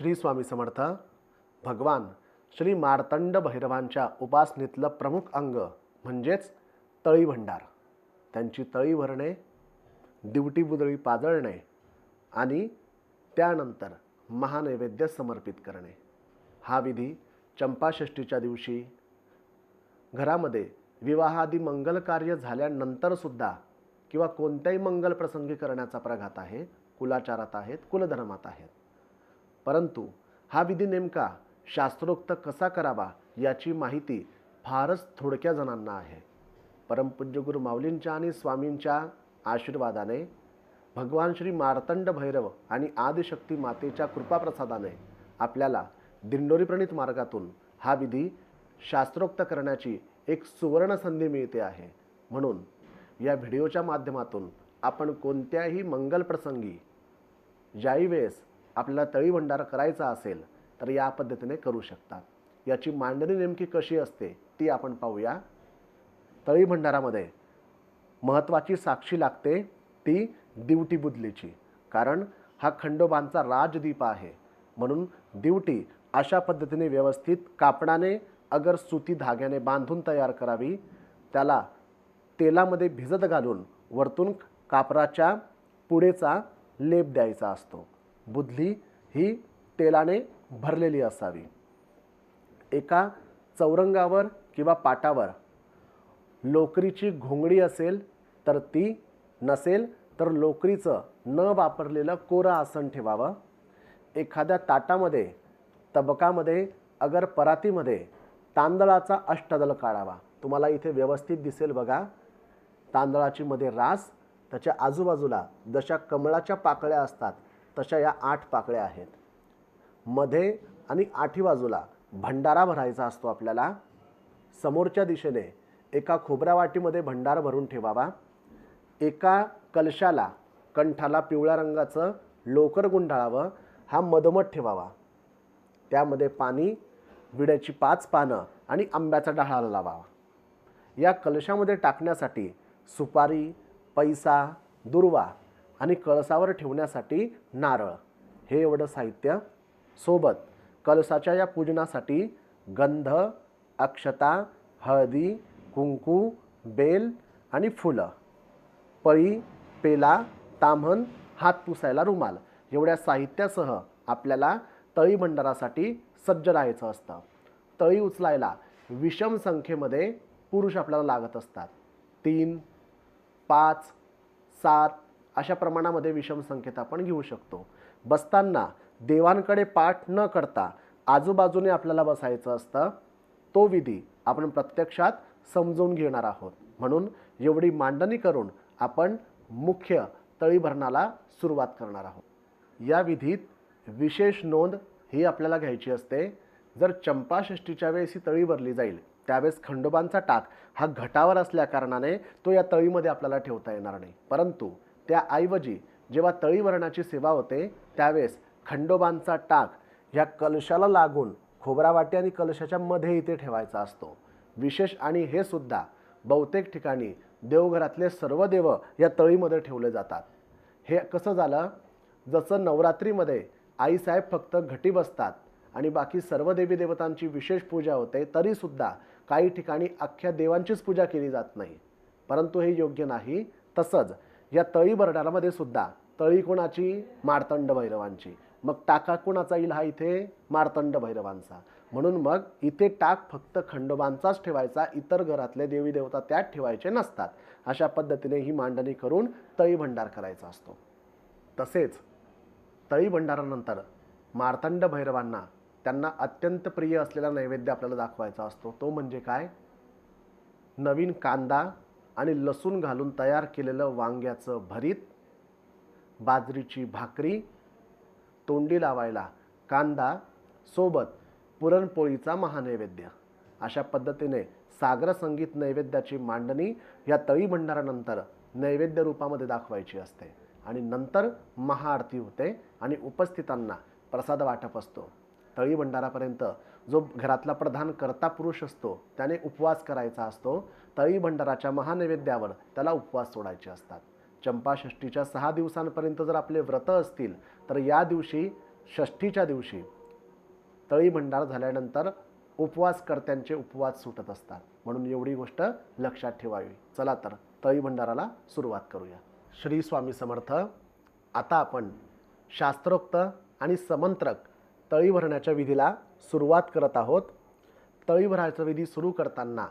श्री स्वामी समर्थ भगवान श्री मार्तंड भैरवांच्या उपासनेतलं प्रमुख अंग म्हणजेच तळी भंडार. त्यांची तळी भरणे दिवटी बुदळी पाजळणे आणि त्यानंतर महानैवेद्य समर्पित करणे. हा विधी चंपाषष्टीच्या दिवशी घरामध्ये विवाहादी मंगल कार्य झाल्यानंतरसुद्धा किंवा कोणत्याही मंगल प्रसंगी करण्याचा प्रघात आहे कुलाचारात आहेत कुलधर्मात आहेत. परंतु हा विधी नेमका शास्त्रोक्त कसा करावा याची माहिती फारच थोडक्या जणांना आहे. परमपूज्य गुरु माऊलींच्या आणि स्वामींच्या आशीर्वादाने भगवान श्री मार्तंड भैरव आणि आदिशक्ती मातेच्या कृपाप्रसादाने आपल्याला दिंडोरीप्रणित मार्गातून हा विधी शास्त्रोक्त करण्याची एक सुवर्ण संधी मिळते आहे. म्हणून या व्हिडिओच्या माध्यमातून आपण कोणत्याही मंगल प्रसंगी ज्याही वेळेस आपल्याला तळी भंडार करायचा असेल तर या पद्धतीने करू शकतात. याची मांडणी नेमकी कशी असते ती आपण पाहूया. तळी भंडारामध्ये महत्त्वाची साक्षी लागते ती दिवटी बुदलीची कारण हा खंडोबांचा राजदीप आहे. म्हणून दिवटी अशा पद्धतीने व्यवस्थित कापडाने अगर सुती धाग्याने बांधून तयार करावी. त्याला तेलामध्ये भिजत घालून वरतून कापराच्या पुडेचा लेप द्यायचा असतो. बुधली ही तेलाने भरलेली असावी. एका चौरंगावर किंवा पाटावर लोकरीची घोंगडी असेल तर ती नसेल तर लोकरीचं न वापरलेलं कोरं आसन ठेवावं. एखाद्या ताटामध्ये तबकामध्ये अगर परातीमध्ये तांदळाचा अष्टदल काढावा. तुम्हाला इथे व्यवस्थित दिसेल बघा. तांदळाची मध्ये रास त्याच्या आजूबाजूला जशा कमळाच्या पाकळ्या असतात तशा या आठ पाकळ्या आहेत. मध्ये आणि आठी बाजूला भंडारा भरायचा असतो आपल्याला. समोरच्या दिशेने एका खोबऱ्या वाटीमध्ये भंडार भरून ठेवावा. एका कलशाला कंठाला पिवळ्या रंगाचं लोकर गुंडाळावं हा मधमध ठेवावा. त्यामध्ये पाणी विड्याची पाच पानं आणि आंब्याचा डहाळा लावावा. या कलशामध्ये टाकण्यासाठी सुपारी पैसा दुर्वा आणि कळसावर ठेवण्यासाठी नारळ. हे एवढं साहित्य सोबत कलसाच्या या पूजनासाठी गंध अक्षता हळदी कुंकू बेल आणि फुलं पळी पेला ताम्हण हात पुसायला रुमाल एवढ्या साहित्यासह आपल्याला तळी भंडारासाठी सज्ज राहायचं असतं. तळी उचलायला विषम संख्येमध्ये पुरुष आपल्याला लागत असतात. तीन पाच सात अशा प्रमाणामध्ये विषम संख्येत आपण घेऊ शकतो. बसताना देवांकडे पाठ न करता आजूबाजूने आपल्याला बसायचं असतं तो विधी आपण प्रत्यक्षात समजून घेणार आहोत. म्हणून एवढी मांडणी करून आपण मुख्य तळीभरणाला सुरुवात करणार आहोत. या विधीत विशेष नोंद ही आपल्याला घ्यायची असते. जर चंपाषष्टीच्या वेळेस ही तळी भरली जाईल त्यावेळेस खंडोबांचा टाक हा घटावर असल्याकारणाने तो या तळीमध्ये आपल्याला ठेवता येणार नाही. परंतु त्याऐवजी जेव्हा तळीवरणाची सेवा होते त्यावेळेस खंडोबांचा टाक ह्या कलशाला लागून खोबरावाटी आणि कलशाच्या मध्ये इथे ठेवायचा असतो. विशेष आणि हे सुद्धा बहुतेक ठिकाणी देवघरातले सर्व देव या तळीमध्ये ठेवले जातात. हे कसं झालं? जसं नवरात्रीमध्ये आईसाहेब फक्त घटी बसतात आणि बाकी सर्व देवी देवतांची विशेष पूजा होते तरीसुद्धा काही ठिकाणी अख्ख्या देवांचीच पूजा केली जात नाही. परंतु हे योग्य नाही. तसंच या तळी भरडारामध्ये सुद्धा तळी कोणाची? मार्तंड भैरवांची. मग टाका कोणाचा येईल हा इथे? मार्तंड भैरवांचा. म्हणून मग इथे टाक फक्त खंडोबांचाच ठेवायचा इतर घरातले देवी देवता त्यात ठेवायचे नसतात. अशा पद्धतीने ही मांडणी करून तळी भंडार करायचा असतो. तसेच तळी भंडारानंतर मार्तंड भैरवांना त्यांना अत्यंत प्रिय असलेला नैवेद्य आपल्याला दाखवायचा असतो. तो म्हणजे काय? नवीन कांदा आणि लसूण घालून तयार केलेलं वांग्याचं भरीत बाजरीची भाकरी तोंडी लावायला कांदा सोबत पुरणपोळीचा महानैवेद्य. अशा पद्धतीने सागर संगीत नैवेद्याची मांडणी या तळी भंडारानंतर नैवेद्य रूपामध्ये दाखवायची असते. आणि नंतर महाआरती होते आणि उपस्थितांना प्रसाद वाटप असतो. तळी भंडारापर्यंत जो घरातला प्रधान कर्ता पुरुष असतो त्याने उपवास करायचा असतो तळी भंडाराच्या महानैवेद्यावर त्याला उपवास सोडायचे असतात. चंपाषष्ठीच्या सहा दिवसांपर्यंत जर आपले व्रत असतील तर या दिवशी षष्ठीच्या दिवशी तळी भंडार झाल्यानंतर उपवासकर्त्यांचे उपवास सुटत असतात. म्हणून एवढी गोष्ट लक्षात ठेवावी. चला तर तळी भंडाराला सुरुवात करूया. श्री स्वामी समर्थ आता आपण शास्त्रोक्त आणि समंत्रक तळी भरण्याच्या विधीला सुरुवात करत आहोत. तळी भरायचा विधी सुरू करताना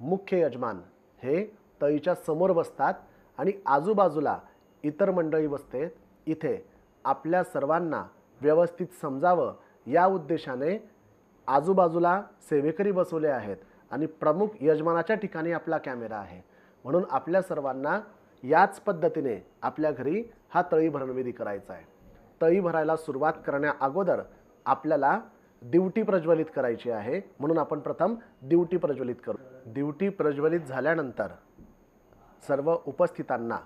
मुख्य यजमान हे तळीच्या समोर बसतात आणि आजूबाजूला इतर मंडळी बसते. इथे आपल्या सर्वांना व्यवस्थित समजावं या उद्देशाने आजूबाजूला सेवेकरी बसवले आहेत आणि प्रमुख यजमानाच्या ठिकाणी आपला कॅमेरा आहे. म्हणून आपल्या सर्वांना याच पद्धतीने आपल्या घरी हा तळी भरणविधी करायचा आहे. तळी भरायला सुरुवात करण्या अगोदर आपल्याला दिवटी प्रज्वलित करायची आहे. म्हणून आपण प्रथम दिवटी प्रज्वलित करू. दिवटी प्रज्वलित झाल्यानंतर सर्व उपस्थितांना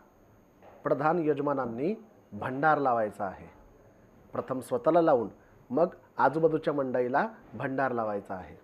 प्रधान यजमानांनी भंडार लावायचा आहे. प्रथम स्वतःला लावून मग आजूबाजूच्या मंडळीला भंडार लावायचा आहे.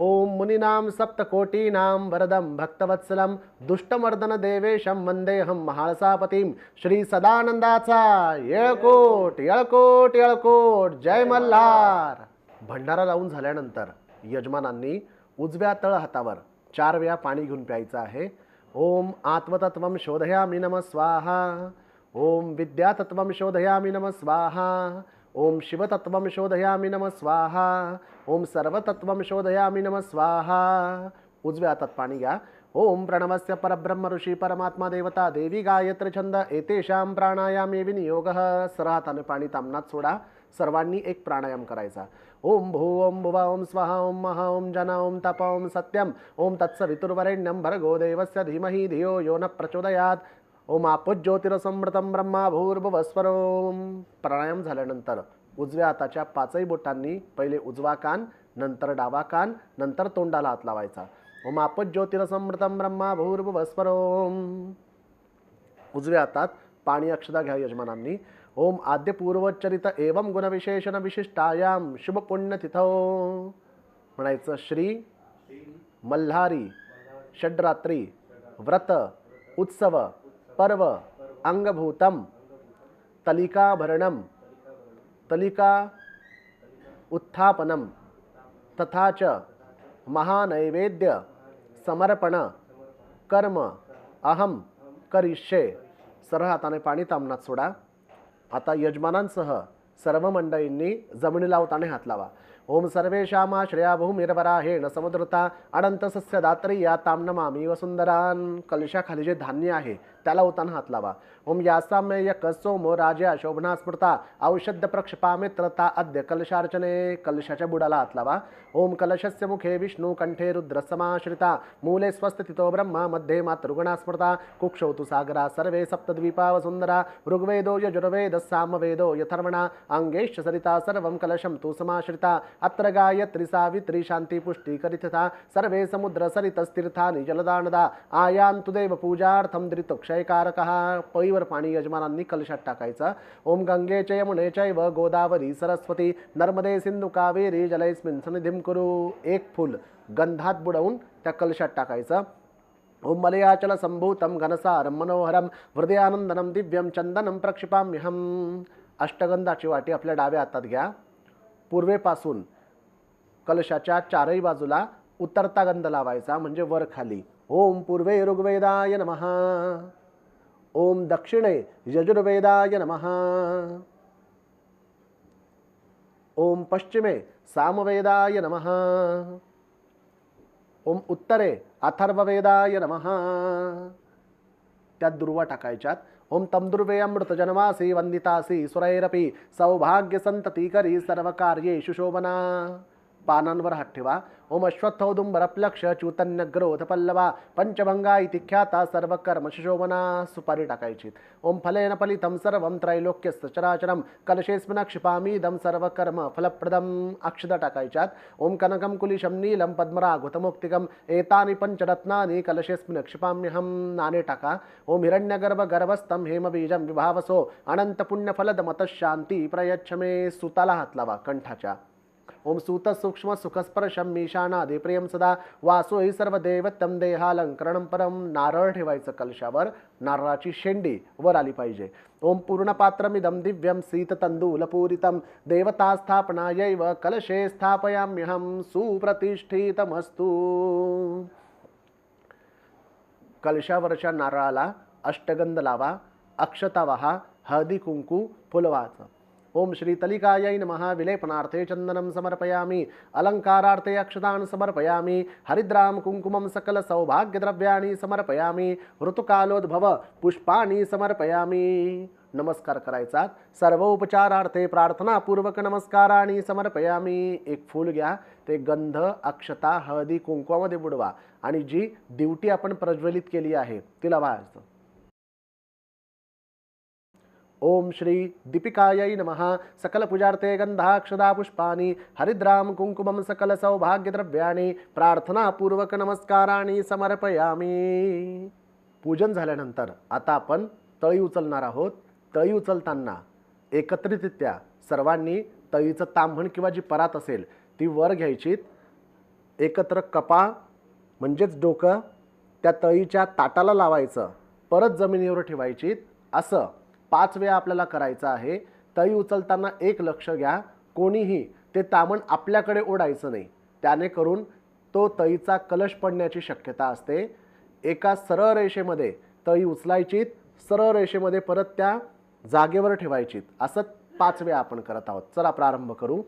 ओम मुनीनाम सप्तकोटीनाम वरदं भक्तवत्सलं दुष्टमर्दन देवेशं वंदेहं महाळसापतीं श्री सदानंदाचा येळकोट येळकोट येळकोट जय मल्हार। भंडारा लावून झाल्यानंतर यजमानांनी उजव्या तळ हातावर चार वेळा पाणी घेऊन प्यायचं आहे. ओम आत्मतत्वं शोधयामि नम स्वाहा. ओम विद्यातत्वं शोधयामि नम स्वाहा. ओम शिवतत्वं शोधयामि नम स्वाहा. ओम सर्वतत्वं शोधयामि नम स्वाहा. उजव्या हातात पाणी घ्या. ओम प्रणवस्य परब्रह्म ऋषी परमात्मा देवता देवी गायत्री छंद एतेषां प्राणायामे विनियोग. सरहाताने पाणी तामनात सोडा. सर्वांनी एक प्राणायाम करायचा. ओम भू ओम भुवा ओम स्वाहा ओम महा ओम जना ओम तप ओम सत्यम. ओम तत्सवितुर्वरेण्यं भर्गो देवस्य धीमहि धियो यो न प्रचोदयात. ओम आपज्योतिरसमृतं ब्रह्मा भूर्भुवस्वरोम प्राणायाम झाल्यानंतर उजव्या हाताच्या पाचही बोटांनी पहिले उजवा कान नंतर डावा कान नंतर तोंडाला हात लावायचा. ओम आपज्योतिरसमृतं ब्रह्मा भूर्भुवस्वरोम उजव्या हातात पाणी अक्षदा घ्या यजमानांनी. ओम आद्य पूर्वचरित एवं गुणविशेषण विशिष्टायाम शुभ पुण्यतिथो म्हणायचं श्री मल्हारी षड्रात्री व्रत उत्सव पर्व अंगभूतम तलिकाभरणम तलिका उत्थापनम तथा च महानैवेद्य समर्पण कर्म अहम करिष्ये। सरळ हाताने पाणी तामनात सोडा. आता यजमानांसह सर्व मंडळींनी जमिनी लावताने हात लावा. ओम सर्वेषामाश्रया भूमिरवराहेण समुद्रता अनंत सस्य दात्री या तामनमामी वसुंदरान कलशाखाली जे धान्य आहे त्याला होताना हात लावा ओम यासाम्य कसोमो राजा शोभना स्मृता औषध प्रक्षपा मित्रता अद्य कलशार्चने कलशाच्या बुडाला हात लावा ओम कलशस्य मुखे विष्णू कंठे रुद्र समाश्रिता मूले स्वस्थितो ब्रह्मा मध्ये मातृगुणा स्मृता कुक्षौ तु सागरा सर्वे सप्तद्वीपा वसुंधरा ऋग्वेदो यजुर्वेद सामवेदो यथर्वणा अंगेश्च सरिता सर्वं कलशं तु समाश्रिता अत्र गायत्री सावित्री शांती पुष्टी करितथा सर्वे समुद्र सरितस्तीर्थानि जलदानदा आयान्तु देव पूजार्थं धृतक्षयकारकः पळीवर पाणी यजमानांनी कलशात टाकायचा. ओम गंगे च यमुने चैव गोदावरी सरस्वती नर्मदे सिंधू कावेरी जलैस्मिन् सन्निधिं करू एक फुल. गंधात बुडवून त्या कलशात टाकायचं. ओम मलयाचल संभूतम घनसारं मनोहरं हृदयानंदनं दिव्यं चंदनम प्रक्षिपाम्यहम अष्टगंधाची वाटी आपल्या डाव्या हातात घ्या. पूर्वेपासून कलशाच्या चारही बाजूला उतरता गंध लावायचा म्हणजे वर खाली ओम पूर्वे ऋग्वेदाय नमः. ओम दक्षिणे यजुर्वेदाय नमः। ओम पश्चिमे सामवेदाय नमः। ओम उत्तरे अथर्ववेदाय नमः। त्यात दुर्वा टाकायच्यात। ओम तम दुर्वे वंदितासी सुरैरपी सौभाग्यसंततीकरी सर्व कार्येषु शोभना। पानांवर हात ठेवा. ओम अश्वत्थौदुंबरप्लक्ष चूतन्य ग्रोथ पल्लवा. पंचभंगा इति ख्याता सर्व कर्म शोभना सुपारी टाकायची. ओम फलेन फलितं सर्वं त्रैलोक्यस्य चराचरं. कलशेस्मिन क्षिपामीदं सर्व कर्म फलप्रदम अक्षदा टाकायच्यात. ओम कनकं कुलिशं नीलं पद्मराघुतमुक्तिकम् एतानि पञ्चरत्नानि कलशेस्मन क्षिपाम्यहं नाणे टाका. ओम हिरण्यगर्भ गर्भस्थम हेमबीजं विभावसो. अनंत पुण्यफलद मतशांती प्रयच्छ मे सुताला हात लावा कंठाच्या. ओम सूत सूक्ष्म सुखस्पर्शम मीशानादि प्रियम सदा वासो हि सर्व देवत्यम देहालंकरण परम नारळ ठेवायचं कलशावर नारळाची शेंडी वर आली पाहिजे. ओम पूर्णपात्रमिदं दिव्यं शीततंदूलपूरितं देवतास्थापनायैव कलशे स्थापयाम्यहं सुप्रतिष्ठितमस्तु. कलशावरच्या नारळाला अष्टगंध लावा अक्षता वहा हळदी कुंकू फुलवाचं. ओम श्री तलिकायै नमः विलेपनार्थे चंदनं समर्पयामि अलङ्कारार्थे अक्षतान् समर्पयामि हरिद्रां कुङ्कुमं सकल सौभाग्यद्रव्याणि समर्पयामि ऋतुकालोद्भव पुष्पाणि समर्पयामि। नमस्कार करायचा सर्व उपचारार्थे प्रार्थनापूर्वक नमस्काराने समर्पयामी। एक फूल घ्या ते गंध अक्षता हळदी कुंकवामध्ये बुडवा. आणि जी दिवटी आपण प्रज्वलित केली आहे तिला वाहायचं ओम श्री दीपिकायै नमः। सकल पूजार्थे गंधाक्षदा पुष्पाणि हरिद्राम कुंकुमं सकल सौभाग्यद्रव्याणि प्रार्थनापूर्वक नमस्काराने समर्पयामी। पूजन झाल्यानंतर आता आपण तळी उचलणार आहोत। तळी उचलताना एकत्रितरित्या सर्वांनी तळीचं तांबण किंवा जी परात असेल ती वर घ्यायची. एकत्र कपा म्हणजेच डोकं त्या तळीच्या ताटाला लावायचं. परत जमिनीवर ठेवायची. असं पाच वेळा आपल्याला करायचा आहे. तळी उचलताना एक लक्ष घ्या. कोणीही ते तामण आपल्याकडे ओढायचं नाही. त्याने करून तो तळीचा कलश पडण्याची शक्यता असते. एका सरळ रेषेमध्ये तळी उचलायची सरळ रेषेमध्ये परत त्या जागेवर ठेवायची असं पाच वेळा आपण करत आहोत. चला प्रारंभ करू.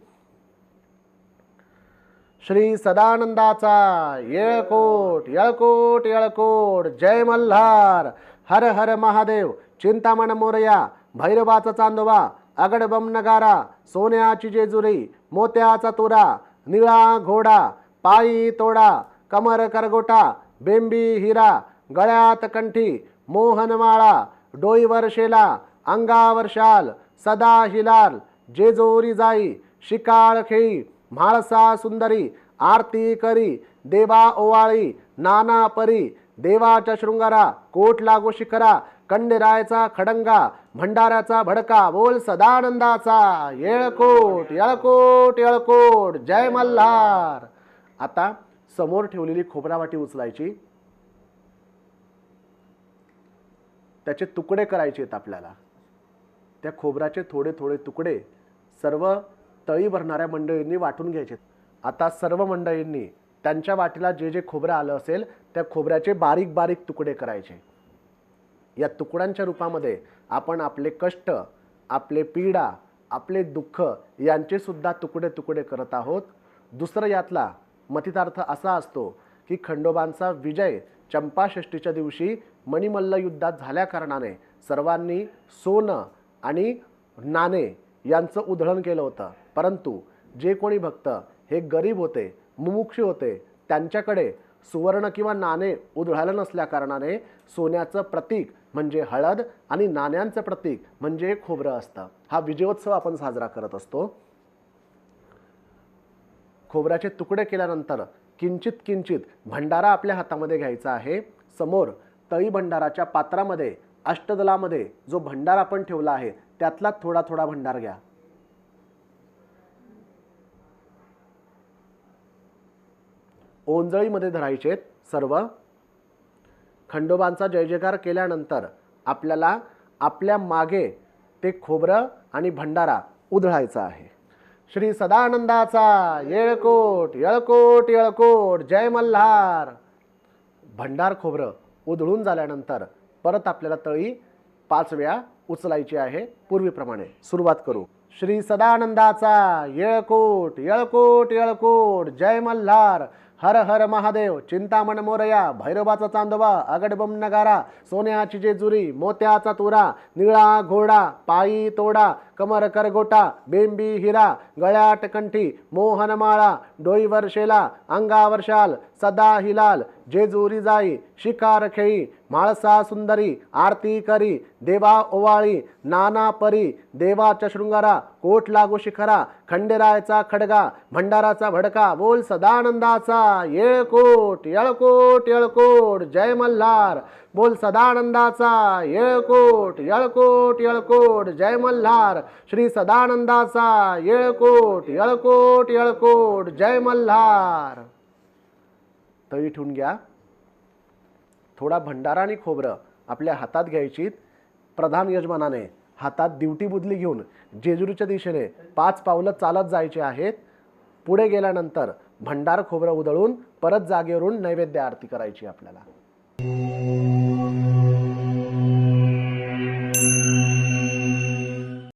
श्री सदानंदाचा येळकोट येळकोट येळकोट. जय मल्हार. हर हर महादेव चिंतामण मोरया भैरवाचा चांदोबा अगडबम नगारा सोन्याची जेजुरी मोत्याचा तुरा निळा घोडा पायी तोडा कमर करगोटा बेंबी हिरा गळ्यात कंठी मोहनमाळा डोईवर शेला अंगावर शाल सदा हिलाल जेजोरी जाई शिकाळ खेळी म्हाळसा सुंदरी आरती करी देवा ओवाळी नाना परी देवाच्या शृंगारा कोट लागो शिखरा कंडेरायचा खडंगा भंडाऱ्याचा भडका बोल सदानंदाचा. येळकोट येळकोट येळकोट. जय मल्हार. आता समोर ठेवलेली खोबरावाटी उचलायची. त्याचे तुकडे करायचे आहेत आपल्याला. त्या खोबऱ्याचे थोडे थोडे तुकडे सर्व तळी भरणाऱ्या मंडळींनी वाटून घ्यायचे आता सर्व मंडळींनी त्यांच्या वाटीला जे जे खोबरं आलं असेल त्या खोबऱ्याचे बारीक बारीक तुकडे करायचे. या तुकड्यांच्या रूपामध्ये आपण आपले कष्ट आपले पीडा आपले दुःख यांचेसुद्धा तुकडे तुकडे करत आहोत. दुसरं यातला मतितार्थ असा असतो की खंडोबांचा विजय चंपाषष्टीच्या दिवशी मणिमल्ल युद्धात झाल्याकारणाने सर्वांनी सोनं आणि नाणे यांचं उधळण केलं होतं. परंतु जे कोणी भक्त हे गरीब होते मुमुक्षी होते. त्यांच्याकडे सुवर्ण किंवा नाणे उधळालं नसल्याकारणाने सोन्याचं प्रतीक म्हणजे हळद आणि नाण्यांचं प्रतीक म्हणजे खोबरं असतं. हा विजयोत्सव आपण साजरा करत असतो. खोबऱ्याचे तुकडे केल्यानंतर किंचित किंचित भंडारा आपल्या हातामध्ये घ्यायचा आहे. समोर तळी भंडाराच्या पात्रामध्ये अष्टदलामध्ये जो भंडार आपण ठेवला आहे त्यातला थोडा थोडा भंडार घ्या. ओंजळीमध्ये धरायचेत सर्व. खंडोबांचा जय जयकार केल्यानंतर आपल्याला आपल्या मागे ते खोबरं आणि भंडारा उधळायचा आहे. श्री सदानंदाचा येळकोट येळकोट येळकोट जय मल्हार. भंडार खोबरं उधळून झाल्यानंतर परत आपल्याला तळी पाच वेळा उचलायची आहे. पूर्वीप्रमाणे सुरुवात करू. श्री सदानंदाचा येळकोट येळकोट येळकोट जय मल्हार. हर हर महादेव चिंतामण मोरया भैरवाचा चांदोबा अगडबम नगारा सोन्याची जेजुरी मोत्याचा तुरा निळा घोडा पायी तोडा कमर करगोटा बेंबी हिरा गळ्याट कंठी मोहनमाळा डोईवर शेला अंगावर शाल सदा हिलाल जेजुरी जाई शिकार खेळी म्हाळसा सुंदरी आरती करी देवा ओवाळी नाना परी देवाच्या शृंगारा कोट लागू शिखरा खंडेरायचा खडगा भंडाराचा भडका बोल सदानंदाचा येळकोट येळकोट येळकोट जय मल्हार बोल सदानंदाचा येळकोट येळकोट येळकोट जय मल्हार श्री सदानंदाचा येळकोट येळकोट येळकोट जय मल्हार. तळी ठेवून घ्या. थोडा भंडारा आणि खोबरं आपल्या हातात घ्यायची. प्रधान यजमानाने हातात दिवटी बुदली घेऊन जेजुरीच्या दिशेने पाच पावलं चालत जायचे आहेत. पुढे गेल्यानंतर भंडार खोबरं उधळून परत जागेवरून नैवेद्य आरती करायची आपल्याला.